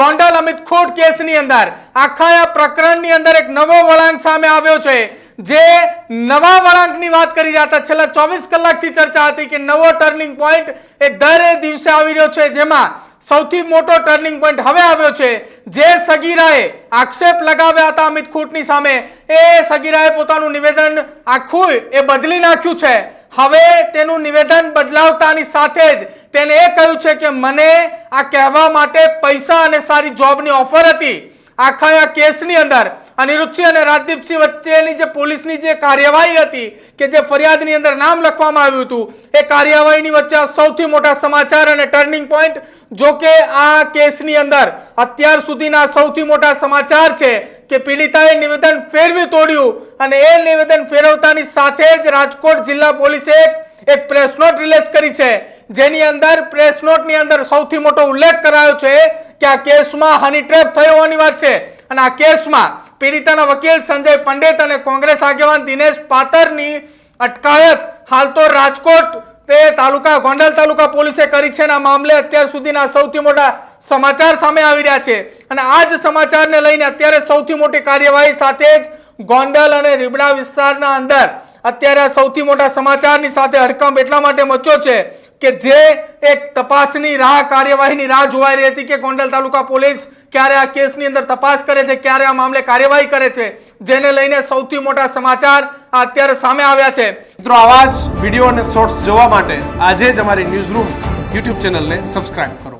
ગોંડલ અમિત ખોટ કેસની અંદર. આખા આ પ્રકરણની અંદર એક નવો વળાંક સામે આવ્યો છે. જે નવા વળાંકની વાત કરી રહ્યા હતા. છેલ્લા ચોવીસ કલાકથી ચર્ચા હતી કે નવો ટર્નિંગ પોઈન્ટ એ દરે દિવસે આવી રહ્યો છે. જેમાં સૌથી મોટો ટર્નિંગ પોઈન્ટ હવે આવ્યો છે. જે સગીરાએ આક્ષેપ લગાવ્યા હતા અમિત ખોટની સામે. એ સગીરાએ પોતાનું નિવેદન આખું એ બદલી નાખ્યું છે. હવે તેનું નિવેદન બદલાવતાની સાથે જ તેને એ કહ્યું છે કે મને આ કહેવા માટે પૈસા અને સારી જોબની ઓફર હતી. આખા આ કેસની અંદર. અનિરુદ્ધસિંહ અને રાજદીપસિંહ વચ્ચેની જે પોલીસની જે કાર્યવાહી હતી, કે જે ફરિયાદની અંદર નામ લખવામાં આવ્યું હતું, એ કાર્યવાહીની વચ્ચે સૌથી મોટા સમાચાર અને ટર્નિંગ પોઈન્ટ, જો કે આ કેસની અંદર અત્યાર સુધીના સૌથી મોટા સમાચાર છે કે પીડિતાએ નિવેદન ફેરવી તોડ્યું અને એ નિવેદન ફેરવતાની સાથે જ રાજકોટ જિલ્લા પોલીસે એક પ્રેસ નોટ રિલીઝ કરી છે. જેની અંદર પ્રેસ નોટની અંદર સૌથી મોટો ઉલ્લેખ કરાયો છે કે આ કેસમાં હની ટ્રેપ થયો હોવાની વાત છે. અને આ કેસમાં પીડિતાના વકીલ સંજય પંડિત અને કોંગ્રેસ આગેવાન દિનેશ પાતરની અટકાયત હાલ તો રાજકોટ તે તાલુકા, ગોંડલ તાલુકા પોલીસે કરી છે અને આ મામલે અત્યાર સુધીના સૌથી મોટા સમાચાર સામે આવી રહ્યા છે. અને આ જ સમાચારને લઈને અત્યારે સૌથી મોટી કાર્યવાહી સાથે જ ગોંડલ અને રીબડા વિસ્તારના અંદર અત્યારે સૌથી મોટા સમાચારની સાથે હડકંપ એટલા માટે મચ્યો છે કે જે એક તપાસની રાહ, કાર્યવાહીની રાહ જોવાઈ રહી હતી કે ગોંડલ તાલુકા પોલીસ ક્યારે આ કેસની અંદર તપાસ કરે છે, ક્યારે આ મામલે કાર્યવાહી કરે છે, જેને લઈને સૌથી મોટા સમાચાર અત્યારે સામે આવ્યા છે. મિત્રો, આવા જ વીડિયો અને શોર્ટ્સ જોવા માટે આજે જ અમારી ન્યૂઝ રૂમ યુટ્યુબ ચેનલને સબસ્ક્રાઇબ કરો.